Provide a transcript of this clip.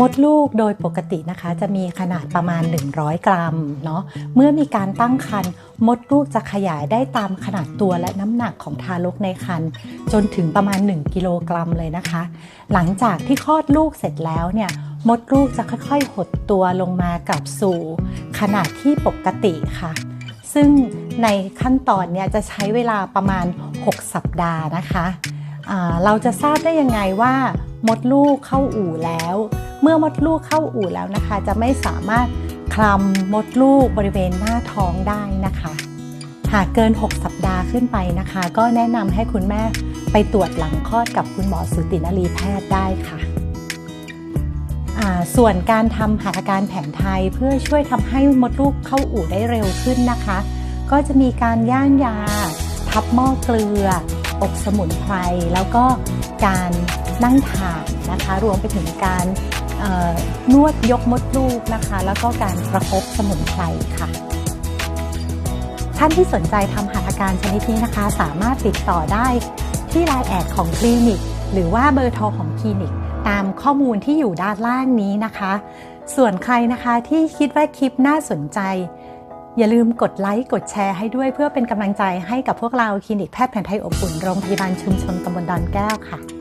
มดลูกโดยปกตินะคะจะมีขนาดประมาณ 100 กรัมเนาะเมื่อมีการตั้งครรภ์มดลูกจะขยายได้ตามขนาดตัวและน้ำหนักของทารกในครรภ์จนถึงประมาณ 1 กิโลกรัมเลยนะคะ หลังจากที่คลอดลูกเสร็จแล้วเนี่ยมดลูกจะค่อยๆ หดตัวลงมากลับสู่ ขนาดที่ปกติค่ะ ซึ่งในขั้นตอนเนี่ยจะใช้เวลาประมาณ 6 สัปดาห์นะคะเราจะทราบได้ยังไงว่า มดลูกเข้าอู่แล้ว เมื่อมดลูกเข้าอู่แล้วนะคะ จะไม่สามารถคลำมดลูกบริเวณหน้าท้องได้นะคะ หากเกิน 6 สัปดาห์ขึ้นไปนะคะ ก็แนะนำให้คุณแม่ไปตรวจหลังคลอดกับคุณหมอสูตินรีแพทย์ได้ค่ะส่วนการทำหัตถการแผนไทยเพื่อช่วยทำให้มดลูกเข้าอู่ได้เร็วขึ้นนะคะ ก็จะมีการย่างยา ทับหม้อเกลือ อบสมุนไพรแล้วก็การนั่งทานนะคะ รวมไปถึงการนวดยกมดลูกนะคะ แล้วก็การประคบสมุนไพรค่ะ ท่านที่สนใจทำหัตถการชนิดนี้นะคะ สามารถติดต่อได้ที่ไลน์แอดของคลินิก หรือว่าเบอร์โทรของคลินิก ตามข้อมูลที่อยู่ด้านล่างนี้นะคะ ส่วนใครนะคะที่คิดว่าคลิปน่าสนใจ อย่าลืมกดไลค์กดแชร์ให้ด้วยเพื่อเป็นกำลังใจให้กับพวกเราคลินิกแพทย์แผนไทยอบอุ่นโรงพยาบาลชุมชนตำบลดอนแก้วค่ะ